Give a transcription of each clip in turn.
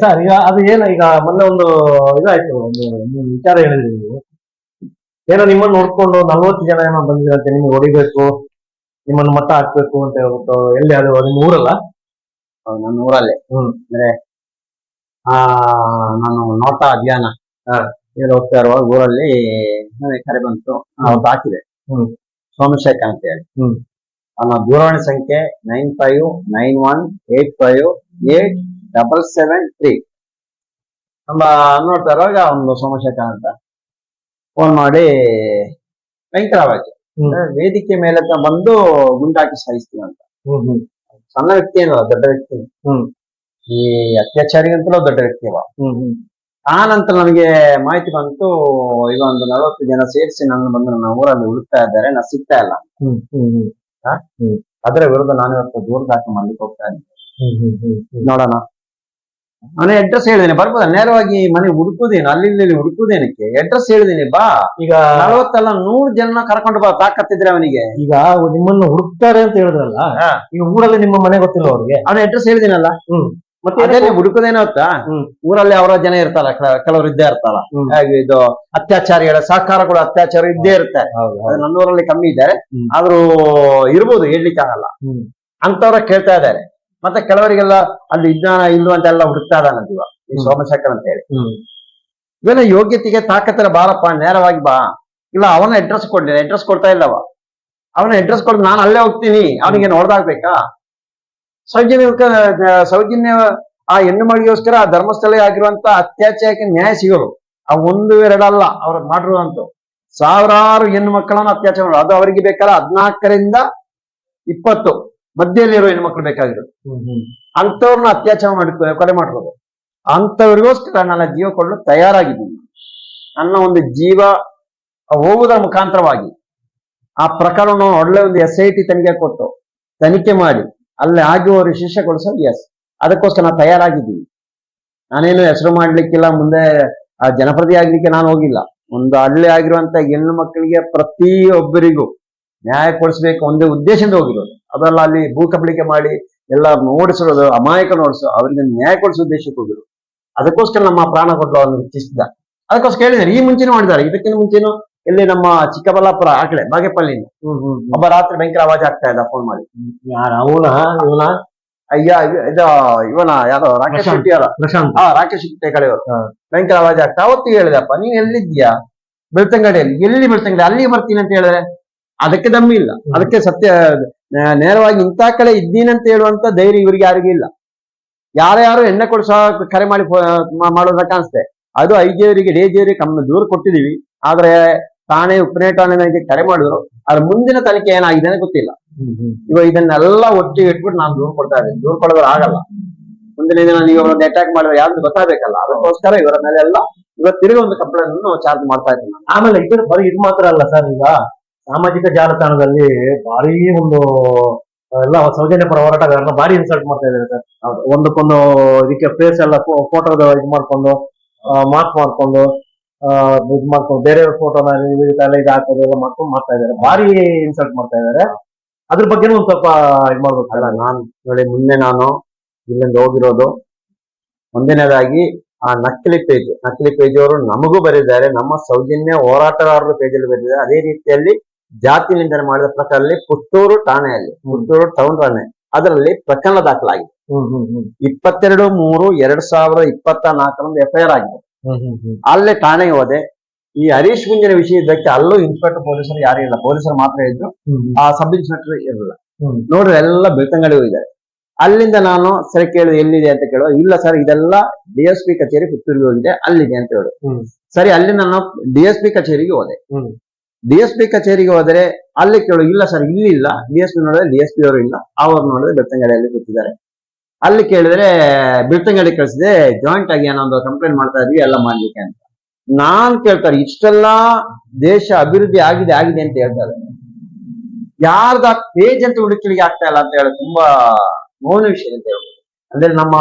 Sir ಈಗ ಅದು ಏನ ಈಗ ಮೊನ್ನೆ ಒಂದು ಇದಾಯ್ತು ಒಂದು ವಿಚಾರ ಹೇಳಿದ್ರಿ ನೀವು ಏನೋ ನಿಮ್ಮನ್ನು ನೋಡ್ಕೊಂಡು ನಲ್ವತ್ತು ಜನ ಏನೋ ಬಂದಿರಂತೆ ನಿಮ್ಗೆ ಹೊಡಿಬೇಕು ನಿಮ್ಮನ್ನು ಮಟ್ಟ ಹಾಕ್ಬೇಕು ಅಂತ ಹೇಳ್ಬಿಟ್ಟು ಎಲ್ಲಿ ಅದು ನಿಮ್ಮ ಊರಲ್ಲ ಹೌದು, ನನ್ನ ಊರಲ್ಲಿ ಹ್ಮ್. ಅಂದ್ರೆ ಆ ನಾನು ನೋಟ ಅಧ್ಯಯನ ಹಾ. ಇಲ್ಲಿ ಹೋಗ್ತಾ ಇರುವಾಗ ಊರಲ್ಲಿ ನನಗೆ ಕರೆ ಬಂತು ಅವ್ರು ಹಾಕಿದೆ ಹ್ಮ್. ಸೋಮಶೇಖರ್ ಅಂತ ಹೇಳಿ ಹ್ಮ್. ಅವನ ದೂರವಾಣಿ ಸಂಖ್ಯೆ nine five nine one eight five eight double seven three ನಮ್ಮ ನೋಡ್ತಾ ಇರುವಾಗ ಒಂದು ಸೋಮಶೇಖರ್ ಅಂತ ಫೋನ್ ಮಾಡಿ ಭಯಂಕರವಾಗಿ. ವೇದಿಕೆ ಮೇಲೆ ಬಂದು ಗುಂಡಾಕಿ ಸಾಯಿಸ್ತೀವಿ ಅಂತ. ಸಣ್ಣ ವ್ಯಕ್ತಿ ಏನಲ್ಲ ದೊಡ್ಡ ವ್ಯಕ್ತಿ. ಹ್ಮ್. ಈ ಅತ್ಯಾಚಾರಿಗಂತಲೂ ದೊಡ್ಡ ವ್ಯಕ್ತಿ ಅವ. ಆ ನಂತರ ನನಗೆ ಮಾಹಿತಿ ಬಂತು ಈಗ ಒಂದು ನಲವತ್ತು ಜನ ಸೇರಿಸಿ ನನ್ನ ಬಂದು ನನ್ನ ಊರಲ್ಲಿ ಹುಡುಕ್ತಾ ಇದ್ದಾರೆ ನಾ ಸಿಗ್ತಾ ಇಲ್ಲ. ಹ್ಮ್ ಹ್ಮ್ ಹ್ಮ್. ಅದರ ವಿರುದ್ಧ ನಾನು ಇವತ್ತು ದೂರ ದಾಖಲೆ ಮಾಡ್ಲಿಕ್ಕೆ ಹೋಗ್ತಾ ಹ್ಮ್. ನೋಡೋಣ. ಮನೆ ಅಡ್ರೆಸ್ ಹೇಳಿದೀನಿ ಬರ್ಬೋದ? ನೇರವಾಗಿ ಮನೆ ಹುಡುಕುದೇನು? ಅಲ್ಲಿ ಇಲ್ಲಿ ಹುಡುಕುದೇನಕ್ಕೆ? ಅಡ್ರೆಸ್ ಹೇಳಿದೀನಿ ಬಾ. ಈಗ ನಲವತ್ತಲ್ಲ ನೂರ್ ಜನ ಕರ್ಕೊಂಡು ಬಾ ತಾಕತ್ತಿದ್ರೆ ಅವನಿಗೆ. ಈಗ ನಿಮ್ಮನ್ನು ಹುಡುಕ್ತಾರೆ ಅಂತ ಹೇಳಿದ್ರಲ್ಲ ಹಾ. ಈಗ ಊರಲ್ಲಿ ನಿಮ್ಮ ಮನೆ ಗೊತ್ತಿಲ್ಲ ಅವ್ರಿಗೆ. ಅವನ ಅಡ್ರೆಸ್ ಹೇಳಿದಿನಲ್ಲ ಮತ್ತೆ ಅದೇ ಹುಡುಕುದೇನೋ ಗೊತ್ತಾ? ಹ್ಮ್. ಊರಲ್ಲಿ ಅವರ ಜನ ಇರ್ತಾರ ಕೆಲವರು ಇದ್ದೇ ಇರ್ತಾರ. ಹ್ಮ್. ಹಾಗೆ ಇದು ಅತ್ಯಾಚಾರಿಗಳ ಸಹಕಾರಗಳು ಅತ್ಯಾಚಾರ ಇದ್ದೇ ಇರುತ್ತೆ. ಹೌದು ಅದು ನನ್ನೂರಲ್ಲಿ ಕಮ್ಮಿ ಇದ್ದಾರೆ ಹ್ಮ್. ಆದ್ರೂ ಇರ್ಬೋದು ಹೇಳಲಿಕ್ಕಾಗಲ್ಲ. ಹ್ಮ್. ಅಂತವ್ರ ಕೇಳ್ತಾ ಇದ್ದಾರೆ. ಮತ್ತೆ ಕೆಲವರಿಗೆಲ್ಲ ಅಲ್ಲಿ ವಿಜ್ಞಾನ ಇಲ್ವ ಅಂತೆಲ್ಲ ಹುಡುಕ್ತಾ ಇದ್ದಾನಂತ ಇವ ಈ. ಸೋಮಶೇಖರ್ ಅಂತ ಹೇಳಿ. ಇವೆಲ್ಲ ಯೋಗ್ಯತೆಗೆ ತಾಕತ್ತರ ಬಾರಪ್ಪ ನೇರವಾಗಿ ಬಾ. ಇಲ್ಲ ಅವನ ಅಡ್ರೆಸ್ ಕೊಡ್ಲಿ ಅಡ್ರೆಸ್ ಕೊಡ್ತಾ ಇಲ್ಲವ. ಅವನ ಅಡ್ರೆಸ್ ಕೊಡ್ ನಾನು ಅಲ್ಲೇ ಹೋಗ್ತೀನಿ. ಅವನಿಗೆ ನೋಡ್ದಾಗ್ಬೇಕಾ? ಸೌಜನ್ಯ ಸೌಜನ್ಯ ಆ ಹೆಣ್ಣು ಮಗಳಿಗೋಸ್ಕರ ಆ ಧರ್ಮಸ್ಥಳ ಆಗಿರುವಂತ ಅತ್ಯಾಚಾರಕ್ಕೆ ನ್ಯಾಯ ಸಿಗೋರು. ಆ ಒಂದು ಎರಡಲ್ಲ ಅವ್ರ ಮಾಡಿರುವಂತ ಸಾವಿರಾರು ಹೆಣ್ಣು ಮಕ್ಕಳನ್ನು ಅತ್ಯಾಚಾರ ಮಾಡೋದು ಅದು ಅವರಿಗೆ ಬೇಕಾದ್ರೆ ಹದಿನಾಲ್ಕರಿಂದ ಇಪ್ಪತ್ತು. ಮಧ್ಯದಲ್ಲಿರೋ ಹೆಣ್ಮಕ್ಳು ಮಕ್ಕಳು ಬೇಕಾಗಿರೋದು ಅಂಥವ್ರನ್ನ ಅತ್ಯಾಚಾರ ಮಾಡಿ ಕೊಲೆ ಮಾಡಿರೋದು. ಅಂಥವ್ರಿಗೋಸ್ಕರ ನನ್ನ ಜೀವ ಕೊಡಲು ತಯಾರಾಗಿದ್ದೀನಿ. ನನ್ನ ಒಂದು ಜೀವ ಹೋಗುವುದರ ಮುಖಾಂತರವಾಗಿ ಆ ಪ್ರಕರಣ ಒಳ್ಳೆ ಒಂದು ಎಸ್ ಐ ಟಿ ತನಿಖೆ ಕೊಟ್ಟು ತನಿಖೆ ಮಾಡಿ ಅಲ್ಲಿ ಆಗಿರುವ ಶಿಕ್ಷೆ ಕೊಡಿಸೋ ಎಸ್ ಅದಕ್ಕೋಸ್ಕರ ನಾನು ತಯಾರಾಗಿದ್ದೀನಿ. ನಾನೇನು ಹೆಸರು ಮಾಡ್ಲಿಕ್ಕಿಲ್ಲ ಮುಂದೆ ಆ ಜನಪ್ರತಿ ಆಗ್ಲಿಕ್ಕೆ ನಾನು ಹೋಗಿಲ್ಲ. ಒಂದು ಹಳ್ಳಿ ಆಗಿರುವಂತ ಹೆಣ್ಣು ಮಕ್ಕಳಿಗೆ ಪ್ರತಿಯೊಬ್ಬರಿಗೂ ನ್ಯಾಯ ಕೊಡಿಸ್ಬೇಕು ಒಂದೇ ಉದ್ದೇಶದಿಂದ ಹೋಗಿರೋದು. ಅದಲ್ಲ ಅಲ್ಲಿ ಭೂ ಕಬಳಿಕೆ ಮಾಡಿ ಎಲ್ಲ ಓಡಿಸಿರೋದು ಅಮಾಯಕ ನೋಡಿಸೋ ಅವರಿಗೆ ನ್ಯಾಯ ಕೊಡಿಸೋ ಉದ್ದೇಶಕ್ಕೆ ಹೋಗಿದ್ರು. ಅದಕ್ಕೋಸ್ಕರ ನಮ್ಮ ಪ್ರಾಣ ಕೊಟ್ಟು ಅವ್ರನ್ನ ಹೆಚ್ಚಿಸಿದ ಅದಕ್ಕೋಸ್ಕರ ಹೇಳಿದ್ದಾರೆ ಈ ಮುಂಚೆನೂ ಮಾಡಿದ್ದಾರೆ ಇದಕ್ಕಿಂತ ಮುಂಚೆನೂ ಇಲ್ಲಿ ನಮ್ಮ ಚಿಕ್ಕಬಳ್ಳಾಪುರ ಆಕಳೆ ಕಡೆ ಹ್ಮ್ ಒಬ್ಬ ರಾತ್ರಿ ಭಯಂಕರ ಆವಾಜ್ ಆಗ್ತಾ ಇದ್ದ ಫೋನ್ ಮಾಡಿ. ಯಾರ ಅವನ ಇವನ? ಅಯ್ಯ ಇದು- ಇವನ ಯಾರೋ ರಾಕೇಶ್. ಶೆಟ್ಟಿ ಅವರ? ಹಾ ರಾಕೇಶ್ ಶೆಟ್ಟಿ ಕಡೆಯವರು. ಭಯಂಕರ ಆವಾಜ್ ಆಗ್ತಾ ಅವತ್ತು ಹೇಳಿದಪ್ಪ ನೀನ್ ಎಲ್ಲಿದ್ಯಾ ಬೆಳ್ತಂಗಡಿಯಲ್ಲಿ. ಎಲ್ಲಿ ಬೆಳ್ತಂಗಡಿ? ಅಲ್ಲಿ ಬರ್ತೀನಿ ಅಂತ ಹೇಳಿದ್ರೆ ಅದಕ್ಕೆ ದಮ್ಮಿ ಇಲ್ಲ ಅದಕ್ಕೆ ಸತ್ಯ ನೇರವಾಗಿ ಇಂಥ ಕಡೆ ಇದ್ದೀನಂತ ಅಂತ ಹೇಳುವಂತ ಧೈರ್ಯ ಇವರಿಗೆ ಯಾರಿಗೂ ಇಲ್ಲ. ಯಾರ್ಯಾರು ಎಣ್ಣೆ ಕೊಡ್ಸ ಕರೆ ಮಾಡಿ ಮಾಡೋದ ಕಾಣಿಸ್ತೆ. ಅದು ಐಜಿಯವರಿಗೆ ಡಿಜಿಯವರಿಗೆ ಕಮ್ಮಿ ದೂರ ಕೊಟ್ಟಿದೀವಿ. ಆದ್ರೆ ಠಾಣೆ ಉಪನೇ ಠಾಣೆಗೆ ಕರೆ ಮಾಡಿದ್ರು. ಅದ್ರ ಮುಂದಿನ ತನಿಖೆ ಏನಾಗಿದೆ ಅಂತ ಗೊತ್ತಿಲ್ಲ. ಇವಾಗ ಇದನ್ನೆಲ್ಲ ಒಟ್ಟಿಗೆ ಇಟ್ಬಿಟ್ಟು ನಾನು ದೂರ ಕೊಡ್ತಾ ಇದ್ದೀನಿ. ದೂರ ಕೊಡೋದ್ರ ಆಗಲ್ಲ. ಮುಂದಿನ ದಿನ ನೀವು ಅವ್ರನ್ನ ಅಟ್ಯಾಕ್ ಮಾಡಿದ್ರೆ ಯಾರು ಗೊತ್ತಾಗಬೇಕಲ್ಲ. ಅದಕ್ಕೋಸ್ಕರ ಇವರ ಮೇಲೆಲ್ಲ ಇವತ್ತು ತಿರುಗಿ ಒಂದು ಕಂಪ್ಲೇಂಟ್ ಅನ್ನು ಚಾರ್ಜ್ ಮಾಡ್ತಾ ಇದ್ದೀನಿ ಆಮೇಲೆ ಇದು ಬರೀ ಇದು ಮಾತ್ರ ಅಲ್ಲ ಸರ್ ಈಗ. ಸಾಮಾಜಿಕ ಜಾಲತಾಣದಲ್ಲಿ ಭಾರಿ ಒಂದು ಎಲ್ಲ ಸೌಜನ್ಯ ಪರ ಹೋರಾಟಗಾರನ ಭಾರಿ ಇನ್ಸಲ್ಟ್ ಮಾಡ್ತಾ ಇದ್ದಾರೆ ಸರ್. ಒಂದಕ್ಕೊಂದು ಇದಕ್ಕೆ ಫೇಸ್ ಎಲ್ಲ ಫೋಟೋದ ಇದು ಮಾಡ್ಕೊಂಡು ಮಾರ್ಕ್ ಮಾಡ್ಕೊಂಡು ಇದು ಮಾಡ್ಕೊಂಡು ಬೇರೆ ಫೋಟೋನ ಎಲ್ಲ ಇದು ಹಾಕೋದು ಎಲ್ಲ ಮಾಡ್ಕೊಂಡು ಮಾಡ್ತಾ ಇದ್ದಾರೆ. ಭಾರಿ ಇನ್ಸಲ್ಟ್ ಮಾಡ್ತಾ ಇದ್ದಾರೆ. ಅದ್ರ ಬಗ್ಗೆನೂ ಒಂದು ಸ್ವಲ್ಪ ಇದು ಮಾಡ್ಬೇಕು. ಅಲ್ಲ ನಾನು ನೋಡಿ ಮುಂದೆ ನಾನು ಇಲ್ಲಿಂದ ಹೋಗಿರೋದು. ಒಂದನೇದಾಗಿ ಆ ನಕಲಿ ಪೇಜ್ ನಕಲಿ ಪೇಜ್ ಅವರು ನಮಗೂ ಬರೆದಿದ್ದಾರೆ ನಮ್ಮ ಸೌಜನ್ಯ ಹೋರಾಟಗಾರರು ಪೇಜಲ್ಲಿ ಬರೆದಿದ್ದಾರೆ. ಅದೇ ರೀತಿಯಲ್ಲಿ ಜಾತಿ ನಿಂದನೆ ಮಾಡಿದ ಪ್ರಕರಣದಲ್ಲಿ ಪುತ್ತೂರು ಠಾಣೆಯಲ್ಲಿ ಪುತ್ತೂರು ಟೌನ್ ಠಾಣೆ ಅದರಲ್ಲಿ ಪ್ರಕರಣ ದಾಖಲಾಗಿದೆ. ಇಪ್ಪತ್ತೆರಡು ಮೂರು ಎರಡ್ ಸಾವಿರದ ಇಪ್ಪತ್ತ ನಾಲ್ಕರಂದು ಎಫ್ಐಆರ್ ಆಗಿದೆ. ಅಲ್ಲೇ ಠಾಣೆಗೆ ಹೋದೆ. ಈ ಹರೀಶ್ ಗುಂಜಿನ ವಿಷಯದಕ್ಕೆ ಅಲ್ಲೂ ಇನ್ಸ್ಪೆಕ್ಟರ್ ಪೊಲೀಸರು ಯಾರು ಇಲ್ಲ. ಪೊಲೀಸರು ಮಾತ್ರ ಇದ್ರು. ಆ ಸಬ್ ಇನ್ಸ್ಪೆಕ್ಟರ್ ಇರಲಿಲ್ಲ. ನೋಡ್ರಿ ಎಲ್ಲ ಬೆಳ್ತಂಗಡಿ ಹೋಗಿದ್ದಾರೆ ಅಲ್ಲಿಂದ ನಾನು ಸರಿ ಕೇಳಿದೆ ಎಲ್ಲಿದೆ? ಅಂತ ಕೇಳುವ ಇಲ್ಲ ಸರ್ ಇದೆಲ್ಲ ಡಿ ಎಸ್ ಪಿ ಕಚೇರಿ ಪುತ್ತೂರಿಗೆ ಹೋಗಿದೆ ಅಲ್ಲಿದೆ ಅಂತ ಹೇಳು ಸರಿ ಅಲ್ಲಿ ನಾನು ಡಿ ಎಸ್ ಪಿ ಕಚೇರಿಗೆ ಹೋದೆ. ಡಿ ಎಸ್ ಪಿ ಕಚೇರಿಗೆ ಹೋದರೆ ಅಲ್ಲಿ ಕೇಳು, ಇಲ್ಲ ಸರ್ ಇಲ್ಲಿ ಇಲ್ಲ. ಡಿ ಎಸ್ ಪಿ ನೋಡಿದ್ರೆ ಡಿ ಎಸ್ ಪಿ ಅವರು ಇಲ್ಲ. ಅವ್ರು ನೋಡಿದ್ರೆ ಬೆಳ್ತಂಗಡಿಯಲ್ಲಿ ಕೂತಿದ್ದಾರೆ ಅಲ್ಲಿ ಕೇಳಿದ್ರೆ ಬೆಳ್ತಂಗಡಿ ಕಳಿಸಿದೆ ಜಾಯಿಂಟ್ ಆಗಿ ಏನೋ ಒಂದು ಕಂಪ್ಲೇಂಟ್ ಮಾಡ್ತಾ ಇದ್ವಿ, ಎಲ್ಲ ಮಾಡ್ಲಿಕ್ಕೆ ಅಂತ. ನಾನ್ ಕೇಳ್ತಾರೆ, ಇಷ್ಟೆಲ್ಲ ದೇಶ ಅಭಿವೃದ್ಧಿ ಆಗಿದೆ ಆಗಿದೆ ಅಂತ ಹೇಳ್ತಾರೆ ಯಾರ್ದ ಪೇಜ್ ಅಂತ ಹುಡುಕಲಿಕ್ಕೆ ಆಗ್ತಾ ಇಲ್ಲ ಅಂತ ಹೇಳಿ ತುಂಬಾ ನೋವಿನ ವಿಷಯ ಅಂತ ಹೇಳ್ಬೋದು. ಅಂದ್ರೆ ನಮ್ಮ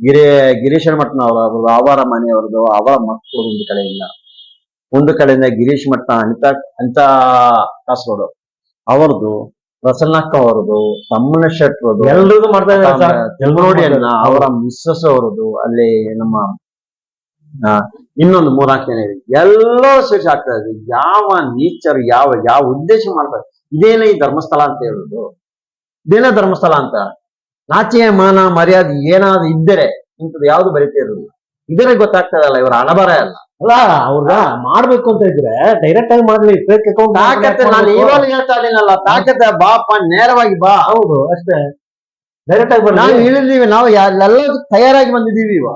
ಗಿರಿ ಗಿರೀಶ್ ಮಠನವರದು ಅವರ ಮನೆಯವರದು ಅವರ ಮಕ್ಕಳು ಒಂದು ಕಡೆ ಇಲ್ಲ. ಒಂದು ಕಡೆಯಿಂದ ಗಿರೀಶ್ ಮಠ ಅನಿತಾ ಅನಿತಾ ಕಾಸರೋಡು ಅವರದು ಪ್ರಸನ್ನಕ್ಕ ಅವರದು ತಮ್ಮನ ಶೆಟ್ರದು ಎಲ್ಲರೂ ಮಾಡ್ತಾ ಇದ್ದಾರೆ ತೆಲ್ಗೋಡಿ ಅಣ್ಣ ಅವರ ಮಿಸ್ಸಸ್ ಅವರದು ಅಲ್ಲಿ ನಮ್ಮ ಇನ್ನೊಂದು ಮೂರ್ನಾಲ್ಕು ಜನ ಇದೆ ಎಲ್ಲೋ ಸೇರಿಸಿ ಆಗ್ತಾ ಇದೆ ಯಾವ ನೇಚರ್ ಯಾವ ಯಾವ ಉದ್ದೇಶ ಮಾಡ್ತಾರೆ. ಇದೇನೇ ಈ ಧರ್ಮಸ್ಥಳ ಅಂತ ಹೇಳುದು. ಇದೇನೇ ಧರ್ಮಸ್ಥಳ ಅಂತ. ನಾಚಿಕೆ ಮಾನ ಮರ್ಯಾದೆ ಏನಾದ್ರು ಇದ್ದರೆ ಇಂಥದ್ದು ಯಾವ್ದು ಬರೀತಾ ಇರಲಿಲ್ಲ ಇದರೇ ಗೊತ್ತಾಗ್ತದಲ್ಲ ಇವರ ಅಣಬರ ಅಲ್ಲ. ಅಲ್ಲ ಅವ್ರ ಮಾಡ್ಬೇಕು ಅಂತ ಇದ್ರೆ ಡೈರೆಕ್ಟ್ ಆಗಿ ಮಾಡ್ಲಿ ಫೇಕ್ ಅಕೌಂಟ್ ತಾಕತ್ತೆ ನಾನು ಇವಾಗ ಹೇಳ್ತಾ ಇದ್ದೀನಲ್ಲ ತಾಕತ್ತೆ ಬಾಪ ನೇರವಾಗಿ ಬಾ. ಹೌದು ಅಷ್ಟೇ. ಡೈರೆಕ್ಟ್ ಆಗಿ ನಾವು ಇಳಿದೀವಿ ನಾವು ಎಲ್ಲದಕ್ಕೂ ತಯಾರಾಗಿ ಬಂದಿದ್ದೀವಿ ಇವ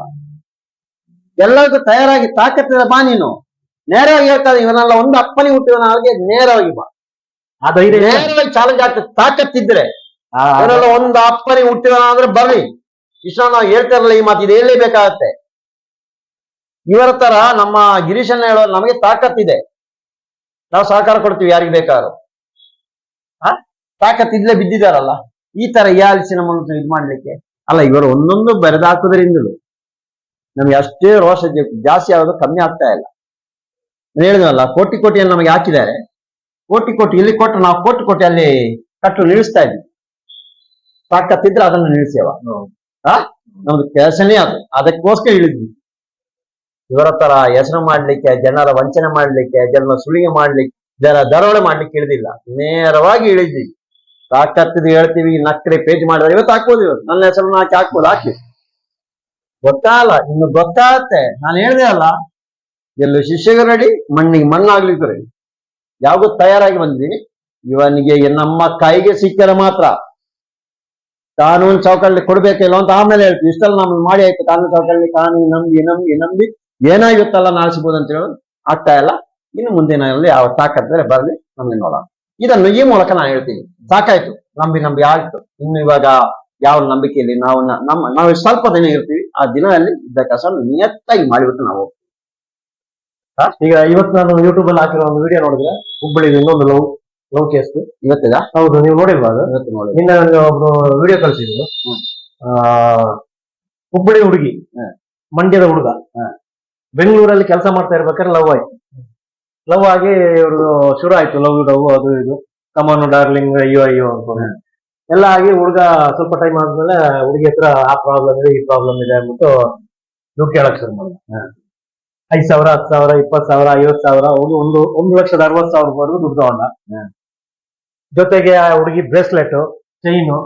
ಎಲ್ಲದಕ್ಕೂ ತಯಾರಾಗಿ ತಾಕತ್ತಿದ ಬಾ ನೀನು. ನೇರವಾಗಿ ಹೇಳ್ತಾ ಇದ್ದೀನಿ, ಇವನೆಲ್ಲ ಒಂದು ಅಪ್ಪನಿ ಹುಟ್ಟಿದ ಹಾಗೆ ನೇರವಾಗಿ ಬಾ. ಆ ಧೈರ್ಯ ನೇರವಾಗಿ ಚಾಲೆಂಜ್ ಆಗ್ತದೆ ತಾಕತ್ತಿದ್ರೆ ಆ- ಒಂದು ಅಪ್ಪನಿ ಹುಟ್ಟಿದ ಅಂದ್ರೆ ಬರ್ಲಿ ಇಷ್ಟ ನಾವು ಹೇಳ್ತಾ ಇರಲ್ಲ ಈ ಮಾತು ಇದು ಹೇಳಲೇಬೇಕಾಗತ್ತೆ. ಇವರ ತರ ನಮ್ಮ ಗಿರೀಶನ್ನ ಹೇಳೋ ನಮಗೆ ತಾಕತ್ತಿದೆ ನಾವು ಸಹಕಾರ ಕೊಡ್ತೀವಿ ಯಾರಿಗೆ ಬೇಕಾದ್ರು. ಆ? ತಾಕತ್ತಿದ್ಲೇ ಬಿದ್ದಿದಾರಲ್ಲ ಈ ತರ ಯಾಲಿಸಿ ನಮ್ಮನ್ನು ಇದು ಮಾಡ್ಲಿಕ್ಕೆ. ಅಲ್ಲ ಇವರು ಒಂದೊಂದು ಬರೆದಾಕುವುದರಿಂದಲೂ ನಮ್ಗೆ ಅಷ್ಟೇ ರೋಷ ಜಾಸ್ತಿ ಆಗೋದು ಕಮ್ಮಿ ಆಗ್ತಾ ಇಲ್ಲ. ನಾನು ಹೇಳಿದ್ವಲ್ಲ ಕೋಟಿ ಕೋಟಿಯನ್ನು ನಮಗೆ ಹಾಕಿದ್ದಾರೆ. ಕೋಟಿ ಕೋಟಿ ಇಲ್ಲಿ ಕೊಟ್ಟು ನಾವು ಕೋಟಿ ಕೋಟಿ ಅಲ್ಲಿ ಕಟ್ಟು ನಿಲ್ಲಿಸ್ತಾ ಇದ್ವಿ ತಾಕತ್ತಿದ್ರೆ ಅದನ್ನು ನಿಲ್ಲಿಸ್ಯವ ಆ? ನಮ್ದು ಕೆಲಸನೇ ಅದು. ಅದಕ್ಕೋಸ್ಕರ ಇಳಿದ್ವಿ. ಇವರ ತರ ಹೆಸರು ಮಾಡ್ಲಿಕ್ಕೆ, ಜನರ ವಂಚನೆ ಮಾಡ್ಲಿಕ್ಕೆ, ಜನರ ಸುಳಿಗೆ ಮಾಡ್ಲಿಕ್ಕೆ ಜನ ದರೋಡೆ ಮಾಡ್ಲಿಕ್ಕೆ ಇಳಿದಿಲ್ಲ. ನೇರವಾಗಿ ಇಳಿದ್ವಿ. ತಾಕತ್ತಿದ್ ಹೇಳ್ತೀವಿ, ನಕ್ರೆ ಪೇಜ್ ಮಾಡಿದ್ರೆ ಇವತ್ತು ಹಾಕ್ಬೋದು ಇವತ್ತು. ನನ್ನ ಹೆಸರನ್ನ ಹಾಕಿ ಹಾಕ್ಬೋದು ಹಾಕಿ ಗೊತ್ತಾಗಲ್ಲ ಇನ್ನು ಗೊತ್ತಾಗತ್ತೆ ನಾನು ಹೇಳ್ದೆ ಅಲ್ಲ, ಎಲ್ಲ ಶಿಷ್ಯಗೆ ನಡಿ, ಮಣ್ಣಿಗೆ ಮಣ್ಣಾಗ್ಲಿಕ್ಕೆ ರೆಡಿ ತಯಾರಾಗಿ ಬಂದ್ವಿ. ಇವನಿಗೆ ನಮ್ಮ ಕೈಗೆ ಸಿಕ್ಕರೆ ಮಾತ್ರ. ಕಾನೂನು ಚೌಕಳಿ ಕೊಡ್ಬೇಕಿಲ್ಲ ಅಂತ ಆಮೇಲೆ ಹೇಳ್ತೀವಿ. ಇಷ್ಟಲ್ಲ ನಮ್ಗೆ ಮಾಡಿ ಆಯ್ತು. ಕಾನೂನು ಚೌಕಳಿ ಕಾನೂನು ನಂಬಿ ನಂಬಿ ನಂಬಿ. ಏನಾಗುತ್ತಲ್ಲ ನಾಳಿಸ್ಬೋದು ಅಂತ ಹೇಳೋದು ಆಗ್ತಾ ಇಲ್ಲ. ಇನ್ನು ಮುಂದಿನಲ್ಲಿ ಯಾವ ತಾಕತ್ತಿದ್ರೆ ಬರಲಿ ನಮ್ಗೆ ನೋಡೋಣ. ಇದನ್ನು ಈ ಮೂಲಕ ನಾನು ಹೇಳ್ತೀನಿ. ಸಾಕಾಯ್ತು. ನಂಬಿ ನಂಬಿ ಆಯ್ತು. ಇನ್ನು ಇವಾಗ ಯಾವ ನಂಬಿಕೆಯಲ್ಲಿ ನಾವು ನಮ್ಮ ನಾವು ಸ್ವಲ್ಪ ದಿನ ಇರ್ತೀವಿ. ಆ ದಿನದಲ್ಲಿ ಇದ್ದ ಕೆಲಸ ನಿಯತ್ತಾಗಿ ಮಾಡಿಬಿಟ್ಟು ನಾವು ಈಗ ಇವತ್ತು ನಾನು ಯೂಟ್ಯೂಬ್ ಅಲ್ಲಿ ಹಾಕಿರೋ ಒಂದು ವಿಡಿಯೋ ನೋಡಿದ್ರೆ ಹುಬ್ಬಳ್ಳಿ ಇನ್ನೊಂದು ಲವ್ ಲವ್ ಕೇಸ್ ಇವತ್ತಿದ? ಹೌದು ನೀವು ನೋಡಿಲ್ವಾ ಅದು? ಇವತ್ತು ನೋಡಿ ನಿನ್ನೆ ನನಗೆ ಒಬ್ರು ವಿಡಿಯೋ ಕಳಿಸಿದ್ರು. ಹುಬ್ಬಳ್ಳಿ ಹುಡುಗಿ. ಮಂಡ್ಯದ ಹುಡುಗ. ಬೆಂಗಳೂರಲ್ಲಿ ಕೆಲಸ ಮಾಡ್ತಾ ಇರ್ಬೇಕಾದ್ರೆ ಲವ್ ಆಯ್ತು. ಲವ್ ಆಗಿ ಇವ್ರದ್ದು ಶುರು ಆಯ್ತು ಲವ್ ಲವ್ ಅದು ಇದು. ಕಮಾನು ಡಾರ್ಲಿಂಗ್ ಅಯ್ಯೋ ಅಯ್ಯೋ ಅಂತ. ಎಲ್ಲ ಆಗಿ ಹುಡುಗ ಸ್ವಲ್ಪ ಟೈಮ್ ಆದ್ಮೇಲೆ ಹುಡುಗಿ ಹತ್ರ ಆ ಪ್ರಾಬ್ಲಮ್ ಇದೆ ಈ ಪ್ರಾಬ್ಲಮ್ ಇದೆ ಅಂದ್ಬಿಟ್ಟು ದುಡ್ಡು ಕೇಳಕ್ ಶುರು ಮಾಡಿದ. ಐದ್ ಸಾವಿರ ಹತ್ತು ಸಾವಿರ ಇಪ್ಪತ್ತು ಸಾವಿರ ಐವತ್ತು ಸಾವಿರ ಒಂದು ಒಂದು ಒಂದು ಲಕ್ಷದ ಅರವತ್ತು ಸಾವಿರವರೆಗೂ ದುಡ್ಡು ತಗೊಂಡ. ಜೊತೆಗೆ ಆ ಹುಡುಗಿ ಬ್ರೇಸ್ಲೆಟ್ ಚೈನು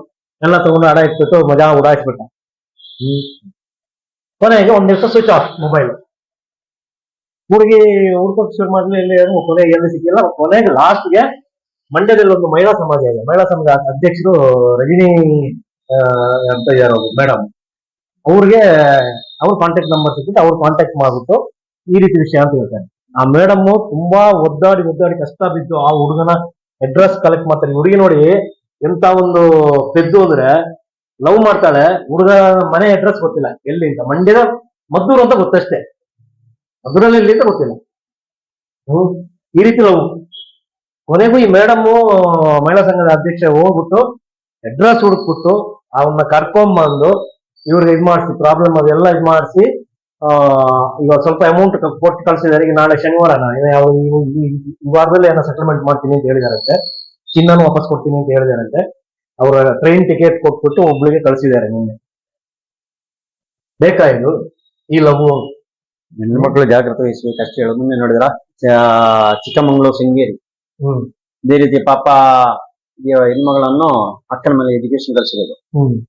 ಎಲ್ಲ ತಗೊಂಡು ಅಡ ಇಟ್ಬಿಟ್ಟು ಮಜಾ ಉಡಾಯಿಸ್ಬಿಟ್ಟ. ಕೊನೆಗೆ ಒಂದ್ ದಿವಸ ಸ್ವಿಚ್ ಆಫ್ ಮೊಬೈಲ್ ಹುಡುಗಿ ಹುಡ್ಕೋಕ್ ಶುರು ಮಾಡ್ಲಿ ಎಲ್ಲಿ ಕೊನೆಗೆ ಎಲ್ಲಿ ಸಿಕ್ಕಿಲ್ಲ ಕೊನೆಗೆ ಲಾಸ್ಟ್ಗೆ ಮಂಡ್ಯದಲ್ಲಿ ಒಂದು ಮಹಿಳಾ ಸಮಾಜ ಇದೆ. ಮಹಿಳಾ ಸಮಾಜ ಅಧ್ಯಕ್ಷರು ರಜಿನಿ ಅಂತ ಇದಾರೆ ಮೇಡಮ್ ಅವ್ರಿಗೆ, ಅವ್ರ ಕಾಂಟ್ಯಾಕ್ಟ್ ನಂಬರ್ ಸಿಕ್ಕಿಟ್ಟು ಅವ್ರು ಕಾಂಟ್ಯಾಕ್ಟ್ ಮಾಡ್ಬಿಟ್ಟು ಈ ರೀತಿ ವಿಷಯ ಅಂತ ಹೇಳ್ತಾರೆ. ಆ ಮೇಡಮ್ ತುಂಬಾ ಒದ್ದಾಡಿ ಒದ್ದಾಡಿ ಕಷ್ಟ ಬಿದ್ದು ಆ ಹುಡುಗನ ಅಡ್ರೆಸ್ ಕಲೆಕ್ಟ್ ಮಾಡ್ತಾರೆ. ಹುಡುಗಿ ನೋಡಿ ಎಂತ ಒಂದು ಪೆದ್ದು ಅಂದ್ರೆ ಲವ್ ಮಾಡ್ತಾಳೆ. ಹುಡುಗ ಮನೆ ಅಡ್ರೆಸ್ ಗೊತ್ತಿಲ್ಲ. ಎಲ್ಲಿ ಅಂತ ಮಂಡ್ಯದ ಮದ್ದೂರು ಅಂತ ಗೊತ್ತಷ್ಟೇ. ಎಲ್ಲಿ ಅಂತ ಗೊತ್ತಿಲ್ಲ. ಹ್ಮ್? ಈ ರೀತಿ ನಾವು ಕೊನೆಗೂ ಈ ಮೇಡಮ್ ಮಹಿಳಾ ಸಂಘದ ಅಧ್ಯಕ್ಷ ಹೋಗ್ಬಿಟ್ಟು ಅಡ್ರೆಸ್ ಹುಡುಕ್ಬಿಟ್ಟು ಅವನ್ನ ಕರ್ಕೊಂಬಂದು ಇವ್ರಿಗೆ ಇದು ಮಾಡಿಸಿ, ಪ್ರಾಬ್ಲಮ್ ಅದೆಲ್ಲ ಇದು ಮಾಡಿಸಿ, ಆ, ಇವಾಗ ಸ್ವಲ್ಪ ಅಮೌಂಟ್ ಕೊಟ್ಟು ಕಳ್ಸಿದಾರೆ ಈಗ ನಾಳೆ ಶನಿವಾರ ಈ ವಾರದಲ್ಲಿ ಏನೋ ಸೆಟಲ್ಮೆಂಟ್ ಮಾಡ್ತೀನಿ ಅಂತ ಹೇಳಿದಾರಂತೆ. ಚಿನ್ನನು ವಾಪಸ್ ಕೊಡ್ತೀನಿ ಅಂತ ಹೇಳಿದಾರಂತೆ. ಅವರ ಟ್ರೈನ್ ಟಿಕೆಟ್ ಕೊಟ್ಬಿಟ್ಟು ಒಬ್ಳಿಗೆ ಕಳ್ಸಿದ್ದಾರೆ ನಿನ್ನೆ. ಬೇಕಾ ಇದು? ಈ ಲವ್ ಹೆಣ್ಮಕ್ಳು ಜಾಗೃತಿ ವಹಿಸ್ಬೇಕು ಅಷ್ಟೇ ಹೇಳೋದು. ಮುಂದೆ ನೋಡಿದ್ರ ಚಿಕ್ಕಮಂಗ್ಳೂರು ಶೃಂಗೇರಿ. ಹ್ಮ್. ಇದೇ ರೀತಿ ಪಾಪ ಹೆಣ್ಮಗಳನ್ನು ಅಕ್ಕನ ಮೇಲೆ ಎಜುಕೇಶನ್ ಕಲಿಸಿರೋದು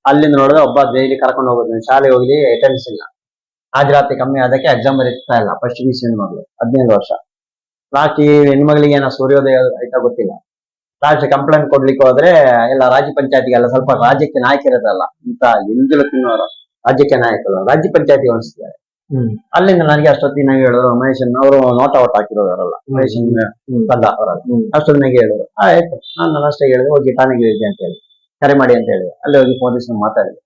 ಅಲ್ಲಿಂದ ನೋಡಿದ್ರೆ ಒಬ್ಬ ಡೈಲಿ ಕರ್ಕೊಂಡು ಹೋಗೋದು ಶಾಲೆ ಹೋಗಿ ಅಟೆಂಡೆನ್ಸ್ ಇಲ್ಲ. ಹಾಜರಾತಿ ಕಮ್ಮಿ ಅದಕ್ಕೆ ಎಕ್ಸಾಮ್ ಬರೀತಾ ಇಲ್ಲ ಫಸ್ಟ್ ಬಿ ಸಿ ಹೆಣ್ಮಗಳು ಹದಿನೈದು ವರ್ಷ. ಲಾಸ್ಟ್ ಈ ಹೆಣ್ಮಗಳಿಗೆ ಏನೋ ಸೂರ್ಯೋದಯ ಆಯ್ತಾ ಗೊತ್ತಿಲ್ಲ. ಲಾಸ್ಟ್ ಕಂಪ್ಲೇಂಟ್ ಕೊಡ್ಲಿಕ್ಕೆ ಹೋದ್ರೆ ಎಲ್ಲ ರಾಜ್ಯ ಪಂಚಾಯತಿಗೆಲ್ಲ ಸ್ವಲ್ಪ ರಾಜ್ಯಕ್ಕೆ ನಾಯಕರಿರಲ್ಲ ಇಂತ ಎಂದಿಲು ತಿನ್ನೋರು ರಾಜ್ಯಕ್ಕೆ ನಾಯಕರು ರಾಜ್ಯ ಪಂಚಾಯತಿ ಅನಿಸ್ತಿದ್ದಾರೆ ಹ್ಮ್ ಅಲ್ಲಿಂದ ನನಗೆ ಅಷ್ಟೊತ್ತಿನ ಹೇಳಿದ್ರು ಮಹೇಶನ್ ಅವರು ನೋಟ್ ಔಟ್ ಹಾಕಿರೋರು ಅವರಲ್ಲ ಮಹೇಶನ್. ಬಂದ ಅವರಲ್ಲ. ಅಷ್ಟೊತ್ತಿನಾಗ ಹೇಳಿದ್ರು. ಆಯ್ತು ನಾನು ನನ್ನ ಅಷ್ಟೇ ಹೇಳಿದ್ರು ಹೋಗಿ ಠಾಣೆಗೆ ಹೇಳಿದ್ದೆ ಅಂತ ಹೇಳಿ. ಕರೆ ಮಾಡಿ ಅಂತ ಹೇಳಿದೆ ಅಲ್ಲಿ ಹೋಗಿ ಪೊಲೀಸ್ ಮಾತಾಡಿದೆ.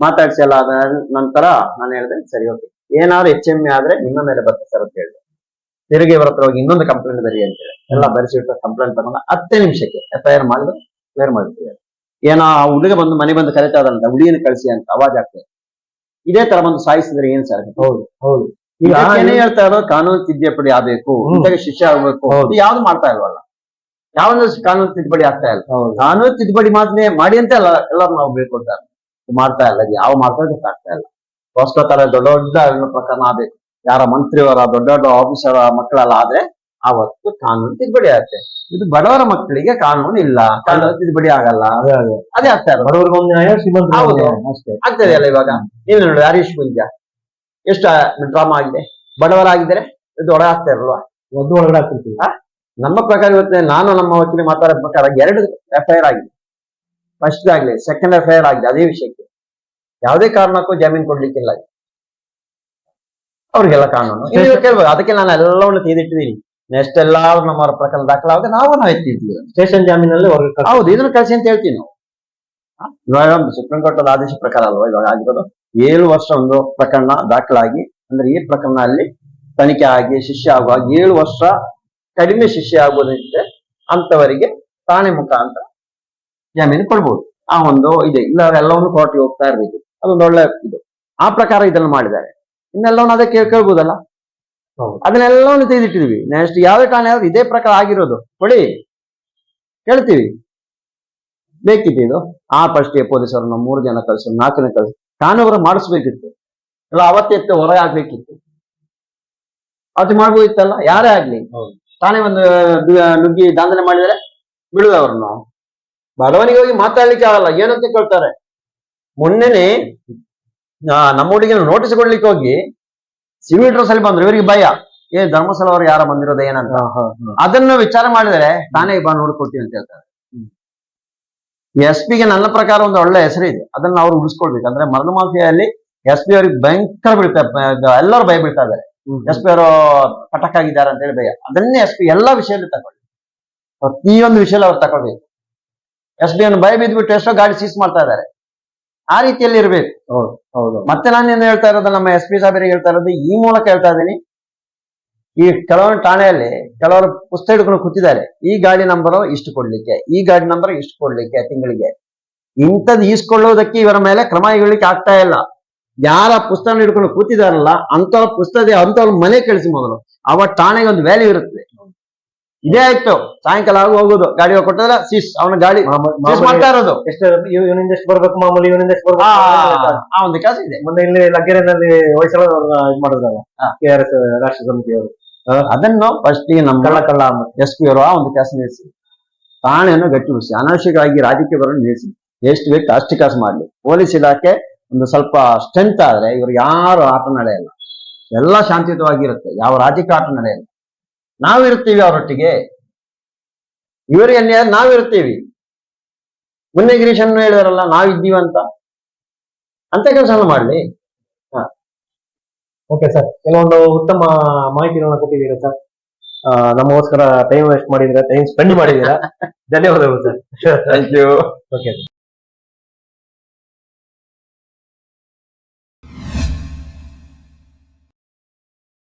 ಮಾತಾಡ್ಸಿ ಎಲ್ಲ ಆದ ನಂತರ ನಾನು ಹೇಳಿದೆ ಸರಿ ಓಕೆ ಏನಾದ್ರು ಎಚ್ ಕಮ್ಮಿ ಆದ್ರೆ ನಿಮ್ಮ ಮೇಲೆ ಬರ್ತದೆ ಸರ್ ಅಂತ ಹೇಳಿದೆ. ತಿರುಗಿ ಅವರ ಹತ್ರ ಹೋಗಿ ಇನ್ನೊಂದು ಕಂಪ್ಲೇಂಟ್ ಬರೀ ಅಂತ ಹೇಳಿ. ಎಲ್ಲ ಬರೆಸಿಟ್ಟು ಕಂಪ್ಲೇಂಟ್ ತಗೊಂಡು ಹತ್ತೇ ನಿಮಿಷಕ್ಕೆ ಎಫ್ ಐ ಆರ್ ಮಾಡಿದ್ರು. ಕ್ಲಿಯರ್ ಮಾಡ್ತೀವಿ ಏನೋ ಆ ಹುಡುಗ ಬಂದು ಮನೆ ಬಂದು ಕರಿತಾ ಇದ್ದಾರಂತ ಹುಡುಗಿನ ಕಳಿಸಿ ಅಂತ ಅವಾಜ್ ಆಗ್ತದೆ ಇದೇ ತರ ಬಂದು ಸಾಯಿಸಿದ್ರೆ ಏನ್ ಸರ್? ಹೌದು ಹೌದು. ಈಗ ಇದಕ್ಕೇನೆ ಹೇಳ್ತಾ ಇರೋದು ಕಾನೂನು ತಿದ್ದುಪಡಿ ಆಗ್ಬೇಕು ಹ್ಮ್. ಶಿಕ್ಷೆ ಆಗ್ಬೇಕು ಯಾವ್ದು ಮಾಡ್ತಾ ಇಲ್ವಲ್ಲ? ಯಾವ್ದು ಕಾನೂನು ತಿದ್ದುಪಡಿ ಆಗ್ತಾ ಇಲ್ಲ. ಕಾನೂನು ತಿದ್ದುಪಡಿ ಮಾತ್ರ ಮಾಡಿ ಅಂತ ಎಲ್ಲ ಎಲ್ಲರೂ ನಾವು ಬೇಡ್ಕೊಳ್ತಾರೆ ಮಾಡ್ತಾ ಇಲ್ಲ ಯಾವ ಮಾಡ್ತಾ ಗೊತ್ತಾಗ್ತಾ ಇಲ್ಲ. ತರ ದೊಡ್ಡ ದೊಡ್ಡ ಪ್ರಕರಣ ಆಗ್ಬೇಕು. ಯಾರ ಮಂತ್ರಿಯವರ ದೊಡ್ಡ ದೊಡ್ಡ ಆಫೀಸರ್ ಮಕ್ಕಳೆಲ್ಲ ಆದ್ರೆ ಆವತ್ತು ಕಾನೂನು ತಿದ್ದುಪಡಿ ಆಗುತ್ತೆ. ಇದು ಬಡವರ ಮಕ್ಕಳಿಗೆ ಕಾನೂನು ಇಲ್ಲ. ಕಾನೂನು ತಿದ್ದುಪಡಿ ಆಗಲ್ಲ. ಅದೇ ಆಗ್ತಾ ಇರೋದು. ಬಡವರಿಗೊಂದು ನ್ಯಾಯ ಅಷ್ಟೇ. ಆಗ್ತದೆ ಅಲ್ಲ ಇವಾಗ. ನೀನು ನೋಡಿ ಹರೀಶ್ ಪುಂಜ ಎಷ್ಟು ಡ್ರಾಮಾ ಆಗಿದೆ? ಬಡವರಾಗಿದ್ರೆ ಇದು ಒಳಗಾಗ್ತಾ ಆಗ್ತಾ ಇರಲ್ವಾ? ಒಂದು ಒಳಗಡೆ ಆಗ್ತಿರ್ತೀವಿ. ನಮ್ಮ ಪ್ರಕಾರ ಇವತ್ತು ನಾನು ನಮ್ಮ ವಕೀಲಿ ಮಾತಾಡೋ ಪ್ರಕಾರ ಎರಡು ಎಫ್ ಐ ಆರ್ ಆಗಿದೆ. ಫಸ್ಟ್ ಆಗಲಿ ಸೆಕೆಂಡ್ ಎಫ್ ಐ ಆರ್ ಆಗಿದೆ ಅದೇ ವಿಷಯಕ್ಕೆ. ಯಾವುದೇ ಕಾರಣಕ್ಕೂ ಜಾಮೀನು ಕೊಡ್ಲಿಕ್ಕಿಲ್ಲ. ಅವ್ರಿಗೆಲ್ಲ ಕಾನೂನು. ಕೇಳ್ಬೋದು ಅದಕ್ಕೆ ನಾನು ಎಲ್ಲವನ್ನು ತೆಗೆದಿಟ್ಟಿದ್ದೀನಿ. ನೆಕ್ಸ್ಟ್ ಎಲ್ಲಾರು ನಮ್ಮ ಪ್ರಕರಣ ದಾಖಲಾಗ ನಾವು ನಾವು ಎತ್ತಿದ್ವಿ. ಸ್ಟೇಷನ್ ಜಾಮೀನಲ್ಲಿ ಹೌದು ಇದನ್ನ ಕಳಿಸಿ ಅಂತ ಹೇಳ್ತೀವಿ ನಾವು? ಇವಾಗ ಸುಪ್ರೀಂ ಕೋರ್ಟ್ ಆದೇಶ ಪ್ರಕಾರ ಅಲ್ವಾ ಇವಾಗ ಆಗಿರೋದು? ಏಳು ವರ್ಷ ಒಂದು ಪ್ರಕರಣ ದಾಖಲಾಗಿ ಅಂದ್ರೆ ಈ ಪ್ರಕರಣ ಅಲ್ಲಿ ತನಿಖೆ ಆಗಿ ಶಿಷ್ಯ ಆಗುವಾಗ ಏಳು ವರ್ಷ ಕಡಿಮೆ ಶಿಷ್ಯ ಆಗುವುದಿದ್ರೆ ಅಂತವರಿಗೆ ತಾಣೆ ಮುಖಾಂತರ ಜಾಮೀನು ಕೊಡ್ಬೋದು. ಆ ಒಂದು ಇದೆ. ಇಲ್ಲ ಎಲ್ಲವನ್ನು ಕೋರ್ಟ್ಗೆ ಹೋಗ್ತಾ ಇರಬೇಕು. ಅದೊಂದು ಒಳ್ಳೆ ಇದು. ಆ ಪ್ರಕಾರ ಇದನ್ನು ಮಾಡಿದ್ದಾರೆ. ಇನ್ನೆಲ್ಲವನ್ನು ಅದಕ್ಕೆ ಕೇಳ್ ಕೇಳ್ಬೋದಲ್ಲ. ಅದನ್ನೆಲ್ಲವನ್ನು ತೆಗೆದಿಟ್ಟಿದ್ವಿ ನೆಕ್ಸ್ಟ್ ಯಾವುದೇ ಕಾರಣ ಆದ್ರೂ ಇದೇ ಪ್ರಕಾರ ಆಗಿರೋದು. ಕೊಡಿ ಹೇಳ್ತೀವಿ ಬೇಕಿತ್ತು ಇದು? ಆ ಫಸ್ಟ್ ಪೊಲೀಸರನ್ನ ಮೂರು ಜನ ಕಳಿಸು ನಾಲ್ಕು ಜನ ಕಳಿಸು. ಕಾನೂನು ಮಾಡಿಸ್ಬೇಕಿತ್ತು. ಇಲ್ಲ ಅವತ್ತೆತ್ತು ಹೊರಗೆ ಆಗ್ಬೇಕಿತ್ತು. ಅದು ಮಾಡ್ಬೋದಿತ್ತಲ್ಲ ಯಾರೇ ಆಗ್ಲಿ. ಹೌದು. ತಾನೇ ಒಂದು ನುಗ್ಗಿ ದಾಂಧಲೆ ಮಾಡಿದರೆ ನಾವು ಬಡವನಿಗೆ ಹೋಗಿ ಮಾತಾಡ್ಲಿಕ್ಕೆ ಆಗಲ್ಲ. ಏನಂತ ಕೇಳ್ತಾರೆ? ಮೊನ್ನೆನೆ ನಮ್ಮ ಹುಡುಗಿನ ನೋಟಿಸ್ ಕೊಡ್ಲಿಕ್ಕೆ ಹೋಗಿ ಸಿವಿಲ್ ಡ್ರೆಸ್ ಅಲ್ಲಿ ಬಂದ್ರು. ಇವರಿಗೆ ಭಯ. ಏ ಧರ್ಮಸ್ಥಳ ಅವರು ಯಾರ ಬಂದಿರೋದು ಏನಂತ. ಅದನ್ನು ವಿಚಾರ ಮಾಡಿದರೆ ತಾನೇ ಬಾ ನೋಡ್ಕೊಡ್ತೀನಿ ಅಂತ ಹೇಳ್ತಾರೆ. ಎಸ್ ಪಿಗೆ ನನ್ನ ಪ್ರಕಾರ ಒಂದು ಒಳ್ಳೆ ಹೆಸರಿದೆ. ಅದನ್ನ ಅವ್ರು ಉಳಿಸ್ಕೊಳ್ಬೇಕು ಅಂದ್ರೆ ಮರಣ ಮಾಫಿಯಲ್ಲಿ ಎಸ್ ಪಿ ಅವ್ರಿಗೆ ಭಯಂಕರ ಬೀಳ್ತಾರೆ ಎಲ್ಲರೂ ಭಯ ಬೀಳ್ತಾ ಇದ್ದಾರೆ. ಎಸ್ ಪಿ ಅವರು ಅಟಕ್ ಆಗಿದ್ದಾರೆ ಅಂತ ಹೇಳಿ ಭಯ. ಅದನ್ನೇ ಎಸ್ ಪಿ ಎಲ್ಲಾ ವಿಷಯದಲ್ಲಿ ತಗೊಳ್ಳಿ. ಪ್ರತಿಯೊಂದು ವಿಷಯದಲ್ಲಿ ಅವ್ರು ತಗೊಳ್ಬೇಕು. ಎಸ್ ಪಿ ಅನ್ನು ಭಯ ಬಿದ್ದುಬಿಟ್ಟು ಎಷ್ಟೋ ಗಾಡಿ ಸೀಸ್ ಮಾಡ್ತಾ ಇದ್ದಾರೆ. ಆ ರೀತಿಯಲ್ಲಿ ಇರಬೇಕು. ಹೌದು ಹೌದು. ಮತ್ತೆ ನಾನು ಏನು ಹೇಳ್ತಾ ಇರೋದು ನಮ್ಮ ಎಸ್ ಪಿ ಸಾಹೇಬರಿಗೆ ಹೇಳ್ತಾ ಇರೋದು ಈ ಮೂಲಕ ಹೇಳ್ತಾ ಇದ್ದೀನಿ. ಈ ಕೆಲವೊಂದು ಠಾಣೆಯಲ್ಲಿ ಕೆಲವರು ಪುಸ್ತಕ ಹಿಡ್ಕೊಂಡು ಕೂತಿದ್ದಾರೆ. ಈ ಗಾಡಿ ನಂಬರ್ ಇಷ್ಟು ಕೊಡ್ಲಿಕ್ಕೆ ಈ ಗಾಡಿ ನಂಬರ್ ಇಷ್ಟು ಕೊಡ್ಲಿಕ್ಕೆ ತಿಂಗಳಿಗೆ. ಇಂಥದ್ದು ಈಸ್ಕೊಳ್ಳೋದಕ್ಕೆ ಇವರ ಮೇಲೆ ಕ್ರಮ ಹೇಳಲಿಕ್ಕೆ ಆಗ್ತಾ ಇಲ್ಲ. ಯಾರ ಪುಸ್ತಕ ಹಿಡ್ಕೊಂಡು ಕೂತಿದಾರಲ್ಲ ಅಂತವ್ರ ಪುಸ್ತಕ ಅಂತವ್ರ ಮನೆ ಕಳಿಸಿ ಮೊದಲು. ಅವ ಠಾಣೆಗೆ ಒಂದು ವ್ಯಾಲ್ಯೂ ಇರುತ್ತೆ. ಇದೇ ಆಯ್ತು. ಸಾಯಂಕಾಲ ಆಗಿ ಹೋಗೋದು. ಗಾಡಿ ಕೊಟ್ಟಿದ್ರೆ ಸೀಸ್ ಅವನ ಗಾಡಿ ಮಾಡ್ತಾ ಇರೋದು. ಇವನಿಂದ ಎಷ್ಟು ಬರ್ಬೇಕು ಮಾಮೂಲಿ ಇವನಿಂದ ಎಷ್ಟು ಬರ್ಬೇಕು ಆ ಒಂದು ಕೆಲಸ ಇದೆ. ಮೊನ್ನೆ ಇಲ್ಲಿ ಲಗ್ಗೆರೆನಲ್ಲಿ ಹೊಯ್ಸಳ ಇದು ಮಾಡಿದ್ರಲ್ಲ. ಕೆ ಆರ್ ಎಸ್ ರಾಷ್ಟ್ರ ಸಮಿತಿಯವರು ಅದನ್ನು ಫಸ್ಟ್ ನಮ್ಮ ಕಳ್ಳ ಕಳ್ಳ ಎಸ್ ಪಿ ಅವರು ಆ ಒಂದು ಕೆಲಸ ನಿಲ್ಲಿಸಿ. ತಾಣೆಯನ್ನು ಗಟ್ಟಿಗೊಳಿಸಿ ಅನಾವಶ್ಯಕವಾಗಿ ರಾಜಕೀಯ ಬರೋದು ನಿಲ್ಲಿಸಿ. ಎಷ್ಟು ಬೇಕು ಅಷ್ಟು ಕೆಲಸ ಮಾಡಲಿ. ಪೊಲೀಸ್ ಇಲಾಖೆ ಒಂದು ಸ್ವಲ್ಪ ಸ್ಟ್ರೆಂತ್ ಆದ್ರೆ ಇವರು ಯಾರು ಆಟ ನಡೆಯಲ್ಲ. ಎಲ್ಲ ಶಾಂತಿಯುತವಾಗಿರುತ್ತೆ. ಯಾವ ರಾಜಕೀಯ ಆಟ ನಡೆಯಲ್ಲ. ನಾವಿರ್ತೀವಿ ಅವರೊಟ್ಟಿಗೆ. ಇವರು ಅನ್ಯಾಯ ನಾವಿರ್ತೀವಿ ಮೊನ್ನೆ ಗಿರೀಶನ್ ಹೇಳಿದಾರಲ್ಲ ನಾವಿದ್ದೀವಿ ಅಂತ. ಅಂತ ಕೆಲಸ ಮಾಡಲಿ. ಓಕೆ ಸರ್ ಕೆಲವೊಂದು ಉತ್ತಮ ಮಾಹಿತಿಗಳನ್ನ ಕೊಟ್ಟಿದ್ದೀರಾ ಸರ್? ನಮಗೋಸ್ಕರ ಟೈಮ್ ವೇಸ್ಟ್ ಮಾಡಿದೀರಾ ಟೈಮ್ ಸ್ಪೆಂಡ್ ಮಾಡಿದೀರ ಧನ್ಯವಾದಗಳು ಸರ್. Thank you okay